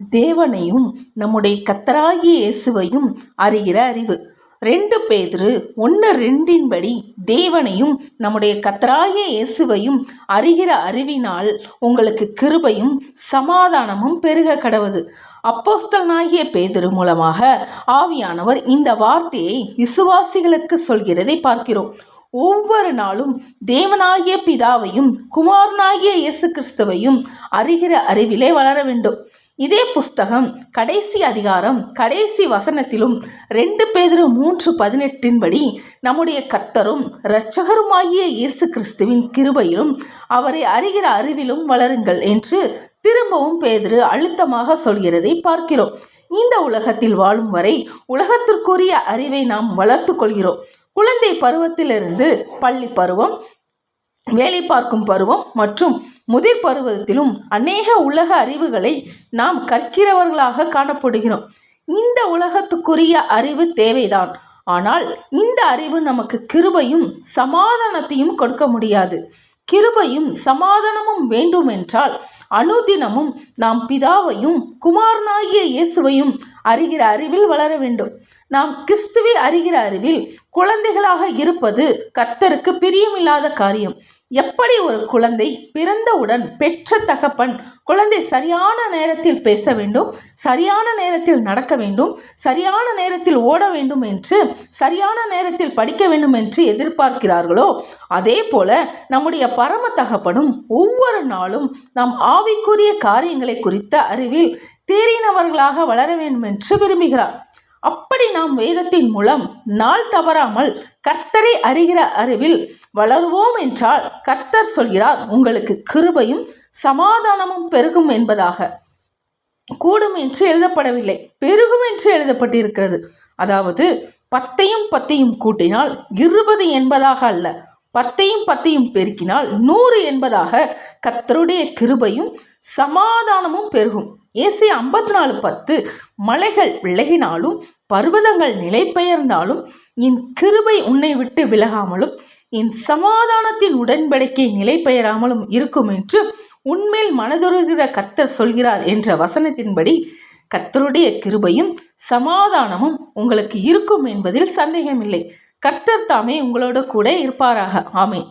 தேவனையும் நம்முடைய கத்தராகிய இயேசுவையும் அறிகிற அறிவு. ரெண்டு பேதிரு ஒன்று ரெண்டின்படி தேவனையும் நம்முடைய கத்தராகிய இயேசுவையும் அறிகிற அறிவினால் உங்களுக்கு கிருபையும் சமாதானமும் பெருக கடவுது. அப்போஸ்தலனாகிய பேதுரு மூலமாக ஆவியானவர் இந்த வார்த்தையை விசுவாசிகளுக்கு சொல்கிறதை பார்க்கிறோம். ஒவ்வொரு நாளும் தேவனாகிய பிதாவையும் குமாரனாகிய இயேசு கிறிஸ்துவையும் அறிகிற அறிவிலே வளர வேண்டும். இதே புஸ்தகம் கடைசி அதிகாரம் கடைசி வசனத்திலும் ரெண்டு பேதிரு மூன்று பதினெட்டின்படி நம்முடைய கத்தரும் இரட்சகருமாகிய இயேசு கிறிஸ்துவின் கிருபையிலும் அவரை அறிகிற அறிவிலும் வளருங்கள் என்று திரும்பவும் பேதுரு அழுத்தமாக சொல்கிறதை பார்க்கிறோம். இந்த உலகத்தில் வாழும் வரை உலகத்திற்குரிய அறிவை நாம் வளர்த்து கொள்கிறோம். குழந்தை பருவத்திலிருந்து பள்ளி பருவம் வேலை பார்க்கும் பருவம் மற்றும் முதிர் பருவத்திலும் அநேக உலக அறிவுகளை நாம் கற்கிறவர்களாக காணப்படுகிறோம். இந்த உலகத்துக்குரிய அறிவு தேவைதான். ஆனால் இந்த அறிவு நமக்கு கிருபையும் சமாதானத்தையும் கொடுக்க முடியாது. கிருபையும் சமாதானமும் வேண்டுமென்றால் அனுதினமும் நாம் பிதாவையும் குமாரனாகிய இயேசுவையும் அறிகிற அறிவில் வளர வேண்டும். நாம் கிறிஸ்துவை அறிகிற அறிவில் குழந்தைகளாக இருப்பது கத்தருக்கு பிரியமில்லாத காரியம். எப்படி ஒரு குழந்தை பிறந்தவுடன் பெற்ற தகப்பன் குழந்தை சரியான நேரத்தில் பேச வேண்டும் சரியான நேரத்தில் நடக்க வேண்டும் சரியான நேரத்தில் ஓட வேண்டும் என்று சரியான நேரத்தில் படிக்க வேண்டும் என்று எதிர்பார்க்கிறார்களோ அதே போல நம்முடைய பரம தகப்பனும் ஒவ்வொரு நாளும் நாம் ஆவிக்குரிய காரியங்களை குறித்த அறிவில் தேறினவர்களாக வளர வேண்டும் என்று விரும்புகிறார். அப்படி நாம் வேதத்தின் மூலம் நாள் தவறாமல் கர்த்தரை அறிகிற அறிவில் வளருவோம் என்றால் கர்த்தர் சொல்கிறார் உங்களுக்கு கிருபையும் சமாதானமும் பெருகும் என்பதாக. கூடும் என்று எழுதப்படவில்லை பெருகும் என்று எழுதப்பட்டிருக்கிறது. அதாவது பத்தையும் பத்தையும் கூட்டினால் இருபது என்பதாக அல்ல பத்தையும் பத்தையும் பெருக்கினால் நூறு என்பதாக கத்தருடைய கிருபையும் சமாதானமும் பெருகும். ஏசி ஐம்பத்தி நாலு பத்து மலைகள் விலகினாலும் பர்வதங்கள் நிலை பெயர்ந்தாலும் என் கிருபை உன்னை விட்டு விலகாமலும் என் சமாதானத்தின் உடன்படிக்கை நிலை பெயராமலும் இருக்கும் என்று உண்மையில் மனதுருகிற கத்தர் சொல்கிறார் என்ற வசனத்தின்படி கத்தருடைய கிருபையும் சமாதானமும் உங்களுக்கு இருக்கும் என்பதில் சந்தேகமில்லை. கர்த்தர் தாமே உங்களோட கூட இருப்பாராக. ஆமேன்.